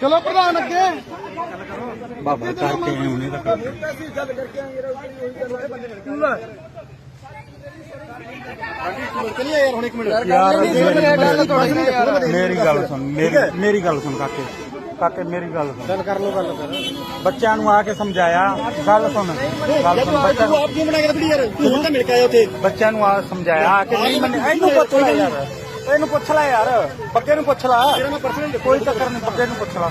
ਚਲੋ ਪ੍ਰਧਾਨ ਅੱਗੇ। ਬਾਬਾ ਕਰਕੇ ਆਏ ਉਹਨੇ ਤਾਂ ਅਸੀਂ ਗੱਲ ਕਰਕੇ ਆਏ ਯਾਰ ਉਹੀ ਗੱਲ ਬੰਦੇ ਕਰਕੇ ਯਾਰ ਮੇਰੀ ਗੱਲ ਸੁਣ ਮੇਰੀ ਗੱਲ ਸੁਣ ਕਾਕੇ। ਕਾਕੇ ਮੇਰੀ ਗੱਲ ਸੁਣ। ਗੱਲ ਕਰ ਲੋ ਗੱਲ ਫਿਰ ਬੱਚਿਆਂ ਨੂੰ ਆ ਕੇ ਸਮਝਾਇਆ ਗੱਲ ਸੁਣ। ਗੱਲ ਸੁਣ ਬੱਚਿਆਂ ਨੂੰ ਆਪ ਕਿਉਂ ਬਣਾ ਕੇ ਰੱਖੜੀ ਯਾਰ। ਤੂੰ ਹੁਣ ਤਾਂ ਮਿਲ ਕੇ ਆਇਆ ਉੱਥੇ। ਬੱਚਿਆਂ ਨੂੰ ਆ ਸਮਝਾਇਆ ਆ ਕੇ ਨਹੀਂ ਮੰਨੇ ਇਹਨੂੰ ਪੁੱਛ ਲੈ ਯਾਰ। ਇਹਨੂੰ ਪੁੱਛ ਲੈ ਯਾਰ। ਬੱਗੇ ਨੂੰ ਪੁੱਛ ਲੈ। ਕੋਈ ਚੱਕਰ ਨਹੀਂ ਬੱਗੇ ਨੂੰ ਪੁੱਛ ਲੈ।